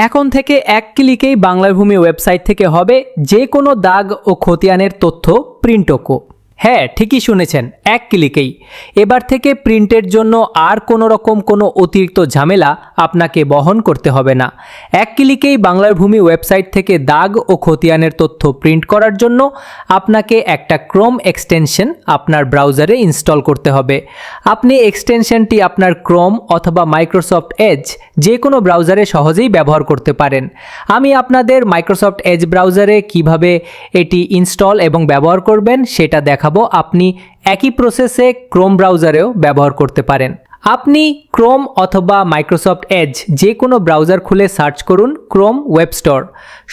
এখন থেকে এক ক্লিকেই বাংলার ভূমি ওয়েবসাইট থেকে হবে যে কোনো দাগ ও খতিয়ানের তথ্য প্রিন্টকো হ্যাঁ ঠিকই শুনেছেন, এক ক্লিকেই। এবার থেকে প্রিন্টের জন্য আর কোনো রকম কোনো অতিরিক্ত ঝামেলা আপনাকে বহন করতে হবে না। এক ক্লিকেই বাংলার ভূমি ওয়েবসাইট থেকে দাগ ও খতিয়ানের তথ্য প্রিন্ট করার জন্য আপনাকে একটা ক্রোম এক্সটেনশন আপনার ব্রাউজারে ইনস্টল করতে হবে। আপনি এক্সটেনশনটি আপনার ক্রোম অথবা মাইক্রোসফট এজ যে কোনো ব্রাউজারে সহজেই ব্যবহার করতে পারেন। আমি আপনাদের মাইক্রোসফট এজ ব্রাউজারে কীভাবে এটি ইনস্টল এবং ব্যবহার করবেন সেটা দেখাবো আপনি একই প্রসেসে ক্রোম ব্রাউজারেও ব্যবহার করতে পারেন। আপনি ক্রোম অথবা মাইক্রোসফট এজ যে কোনো ব্রাউজার খুলে সার্চ করুন ক্রোম ওয়েব স্টোর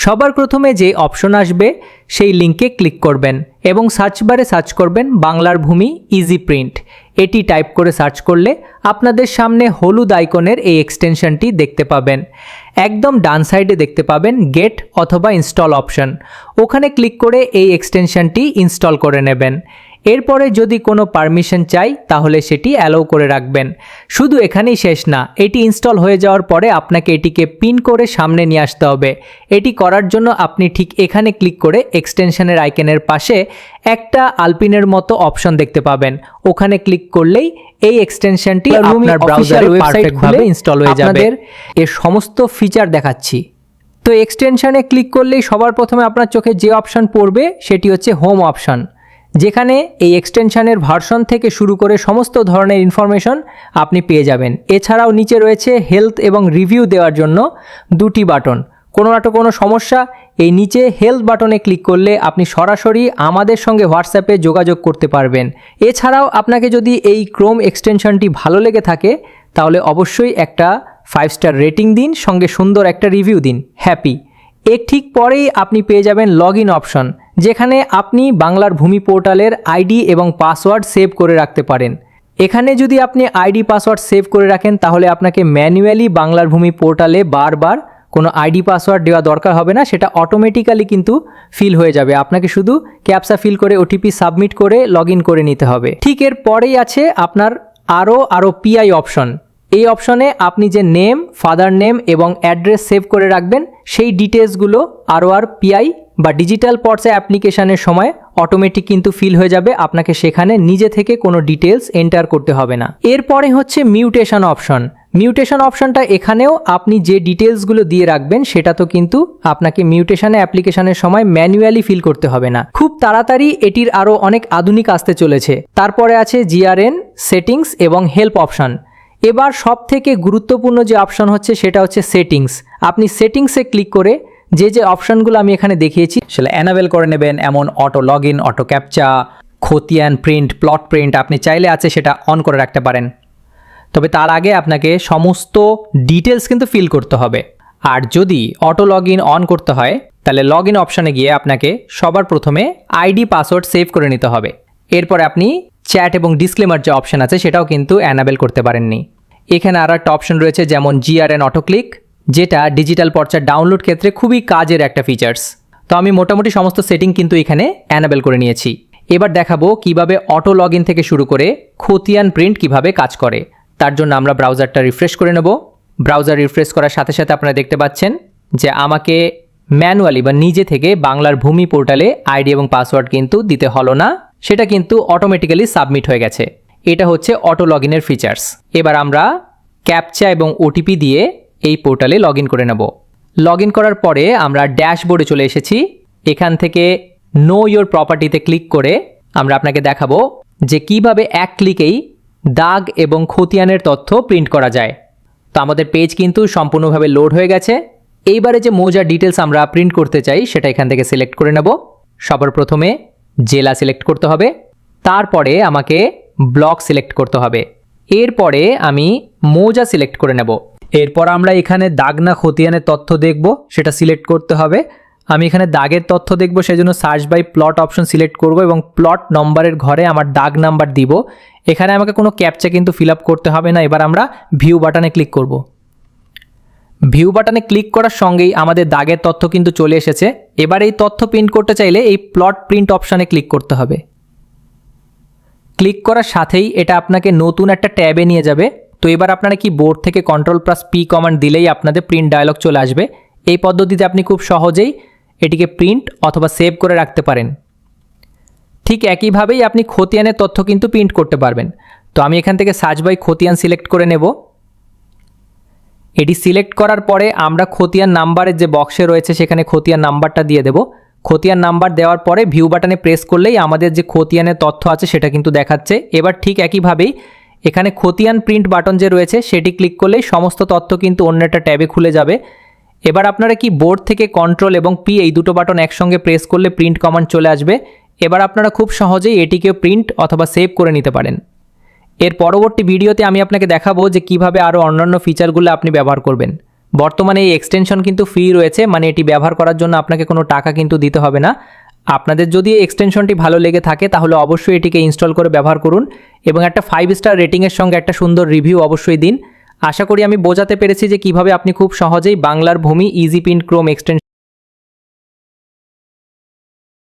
সবার প্রথমে যে অপশন আসবে, সেই লিঙ্কে ক্লিক করবেন এবং সার্চ বারে সার্চ করবেন বাংলার ভূমি ইজি প্রিন্ট এটি টাইপ করে সার্চ করলে আপনাদের সামনে হলুদ আইকনের এই এক্সটেনশনটি দেখতে পাবেন। একদম ডান সাইডে দেখতে পাবেন গেট অথবা ইনস্টল অপশন ওখানে ক্লিক করে এই এক্সটেনশনটি ইনস্টল করে নেবেন। এরপরে যদি কোনো পারমিশন চাই তাহলে সেটি অ্যালাউ করে রাখবেন। শুধু এখানেই শেষ না এটি ইনস্টল হয়ে যাওয়ার পরে আপনাকে এটিকে পিন করে সামনে নিয়ে আসতে হবে। এটি করার জন্য আপনি ঠিক এখানে ক্লিক করে এক্সটেনশনের আইকনের পাশে একটা আলপিনের মতো অপশন দেখতে পাবেন। ওখানে ক্লিক করলেই এই এক্সটেনশনটি আপনার ব্রাউজারে পারফেক্টভাবে ইনস্টল হয়ে যাবে। এর সমস্ত ফিচার দেখাচ্ছি। তো এক্সটেনশনে ক্লিক করলেই সবার প্রথমে আপনার চোখে যে অপশন পড়বে সেটি হচ্ছে হোম অপশন যেখানে এই এক্সটেনশনের ভার্সন থেকে শুরু করে সমস্ত ধরনের ইনফরমেশন আপনি পেয়ে যাবেন। এছাড়াও নিচে রয়েছে হেলথ এবং রিভিউ দেওয়ার জন্য দুটি বাটন। কোনো না কোনো সমস্যা, এই নিচে হেলথ বাটনে ক্লিক করলে আপনি সরাসরি আমাদের সঙ্গে হোয়াটসঅ্যাপে যোগাযোগ করতে পারবেন। এছাড়াও আপনাকে যদি এই ক্রোম এক্সটেনশনটি ভালো লেগে থাকে, তাহলে অবশ্যই একটা ফাইভ স্টার রেটিং দিন, সঙ্গে সুন্দর একটা রিভিউ দিন। হ্যাপি। এর ঠিক পরেই আপনি পেয়ে যাবেন লগ ইন অপশন যেখানে আপনি বাংলার ভূমি পোর্টালের আইডি এবং পাসওয়ার্ড সেভ করে রাখতে পারেন। এখানে যদি আপনি আইডি, পাসওয়ার্ড সেভ করে রাখেন, তাহলে আপনাকে ম্যানুয়ালি বাংলার ভূমি পোর্টালে বারবার কোনো আইডি, পাসওয়ার্ড দেওয়া দরকার হবে না, সেটা অটোমেটিক্যালি কিন্তু ফিল হয়ে যাবে। আপনাকে শুধু ক্যাপসা ফিল করে ওটিপি সাবমিট করে লগ করে নিতে হবে। ঠিক এর পরেই আছে আপনার আরও আরও পিআই অপশন এই অপশনে আপনি যে নেম ফাদার নেম এবং অ্যাড্রেস সেভ করে রাখবেন, সেই ডিটেলসগুলো আরও আর পিআই বা ডিজিটাল পর্সে অ্যাপ্লিকেশানের সময় অটোমেটিক কিন্তু ফিল হয়ে যাবে, আপনাকে সেখানে নিজে থেকে কোনো ডিটেলস এন্টার করতে হবে না। এরপরে হচ্ছে মিউটেশন অপশন মিউটেশন অপশনটা এখানেও আপনি যে ডিটেলসগুলো দিয়ে রাখবেন, সেটা তো কিন্তু আপনাকে মিউটেশনে অ্যাপ্লিকেশনের সময় ম্যানুয়ালি ফিল করতে হবে না। খুব তাড়াতাড়ি এটির আরও অনেক আধুনিক আসতে চলেছে। তারপরে আছে জিআরএন সেটিংস এবং হেল্প অপশন এবার সব থেকে গুরুত্বপূর্ণ যে অপশন হচ্ছে, সেটা হচ্ছে সেটিংস আপনি সেটিংসে ক্লিক করে যে যে অপশনগুলো আমি এখানে দেখিয়েছি সেটা অ্যানাবেল করে নেবেন, এমন auto log in auto captcha খতিয়ান প্রিন্ট প্লট প্রিন্ট আপনি চাইলে আছে সেটা অন করে রাখতে পারেন। তবে তার আগে আপনাকে সমস্ত ডিটেলস কিন্তু ফিল করতে হবে। আর যদি অটো লগ ইন অন করতে হয়, তাহলে লগ ইন অপশানে গিয়ে আপনাকে সবার প্রথমে আইডি পাসওয়ার্ড সেভ করে নিতে হবে। এরপরে আপনি চ্যাট এবং ডিসক্লেমার যে অপশন আছে, সেটাও কিন্তু অ্যানাবেল করতে পারেননি। এখানে আর একটা অপশন রয়েছে, যেমন জিআরএন অটো ক্লিক যেটা ডিজিটাল পর্চার ডাউনলোড ক্ষেত্রে খুবই কাজের একটা ফিচার্স তো আমি মোটামুটি সমস্ত সেটিং কিন্তু এখানে অ্যানাবেল করে নিয়েছি। এবার দেখাবো কীভাবে অটো লগ থেকে শুরু করে খতিয়ান প্রিন্ট কীভাবে কাজ করে। তার জন্য আমরা ব্রাউজারটা রিফ্রেশ করে নেব। ব্রাউজার রিফ্রেশ করার সাথে সাথে আপনারা দেখতে পাচ্ছেন যে আমাকে ম্যানুয়ালি বা নিজে থেকে বাংলার ভূমি পোর্টালে আইডি এবং পাসওয়ার্ড কিন্তু দিতে হলো না। সেটা কিন্তু অটোমেটিক্যালি সাবমিট হয়ে গেছে। এটা হচ্ছে অটো লগ ফিচার্স এবার আমরা ক্যাপচা এবং ওটিপি দিয়ে এই পোর্টালে লগ করে নেব। লগ করার পরে আমরা ড্যাশবোর্ডে চলে এসেছি। এখান থেকে নো ইয়োর প্রপার্টিতে ক্লিক করে আমরা আপনাকে দেখাবো যে কীভাবে এক ক্লিকেই দাগ এবং খতিয়ানের তথ্য প্রিন্ট করা যায়। তো আমাদের পেজ কিন্তু সম্পূর্ণভাবে লোড হয়ে গেছে। এইবারে যে মৌজার ডিটেলস আমরা প্রিন্ট করতে চাই, সেটা এখান থেকে সিলেক্ট করে নেব। সবার প্রথমে জেলা সিলেক্ট করতে হবে। তারপরে আমাকে ব্লক সিলেক্ট করতে হবে। এরপরে আমি মৌজা সিলেক্ট করে নেব। এরপর আমরা এখানে দাগ না খতিয়ানের তথ্য দেখব, সেটা সিলেক্ট করতে হবে। আমি এখানে দাগের তথ্য দেখব সেই জন্য search by plot option select করব এবং প্লট নম্বরের ঘরে আমার দাগ নাম্বার দিব। এখানে আমাকে কোনো ক্যাপচা কিন্তু ফিল করতে হবে না, এবার আমরা ভিউ বাটনে ক্লিক করব। ভিউ বাটনে ক্লিক করার সঙ্গেই আমাদের দাগের তথ্য কিন্তু চলে এসেছে। এবার এই তথ্য প্রিন্ট করতে চাইলে এই প্লট প্রিন্ট অপশানে ক্লিক করতে হবে। ক্লিক করার সাথেই এটা আপনাকে নতুন একটা ট্যাবে নিয়ে যাবে। তো এবার আপনারা কি বোর্ড থেকে কন্ট্রোল প্লাস পি কমান্ড দিলেই আপনাদের প্রিন্ট ডায়লগ চলে আসবে। এই পদ্ধতিতে আপনি খুব সহজেই এটিকে প্রিন্ট অথবা সেভ করে রাখতে পারেন। ঠিক একইভাবেই আপনি খতিয়ানের তথ্য কিন্তু প্রিন্ট করতে পারবেন। তো আমি এখান থেকে সার্চ বাই খতিয়ান সিলেক্ট করে নেব। এটি সিলেক্ট করার পরে আমরা খতিয়ান নাম্বারের যে বক্সে রয়েছে সেখানে খতিয়ান নাম্বারটা দিয়ে দেব। খতিয়ান নাম্বার দেওয়ার পরে ভিউ বাটনে প্রেস করলেই আমাদের যে খতিয়ানের তথ্য আছে সেটা কিন্তু দেখাচ্ছে। এবার ঠিক একইভাবেই এখানে খতিয়ান প্রিন্ট বাটন যে রয়েছে, সেটি ক্লিক করলেই সমস্ত তথ্য কিন্তু অন্য একটা ট্যাবে খুলে যাবে। এবার আপনারা কি বোর্ড থেকে কন্ট্রোল এবং পি এই দুটো বাটন একসঙ্গে প্রেস করলে প্রিন্ট কমান্ড চলে আসবে? এবার আপনারা খুব সহজেই এটিকেও প্রিন্ট অথবা সেভ করে নিতে পারেন। এর পরবর্তী ভিডিওতে আমি আপনাকে দেখাবো যে কীভাবে আরও অন্যান্য ফিচারগুলো আপনি ব্যবহার করবেন। বর্তমানে এই এক্সটেনশন কিন্তু ফ্রি রয়েছে মানে এটি ব্যবহার করার জন্য আপনাকে কোনো টাকা কিন্তু দিতে হবে না। আপনাদের যদি এক্সটেনশনটি ভালো লেগে থাকে, তাহলে অবশ্যই এটিকে ইনস্টল করে ব্যবহার করুন এবং একটা ফাইভ স্টার রেটিংয়ের সঙ্গে একটা সুন্দর রিভিউ অবশ্যই দিন। আশা করি আমি বোঝাতে পেরেছি যে কীভাবে আপনি খুব সহজেই বাংলার ভূমি ইজি প্রিন্ট ক্রোম এক্সটেনশন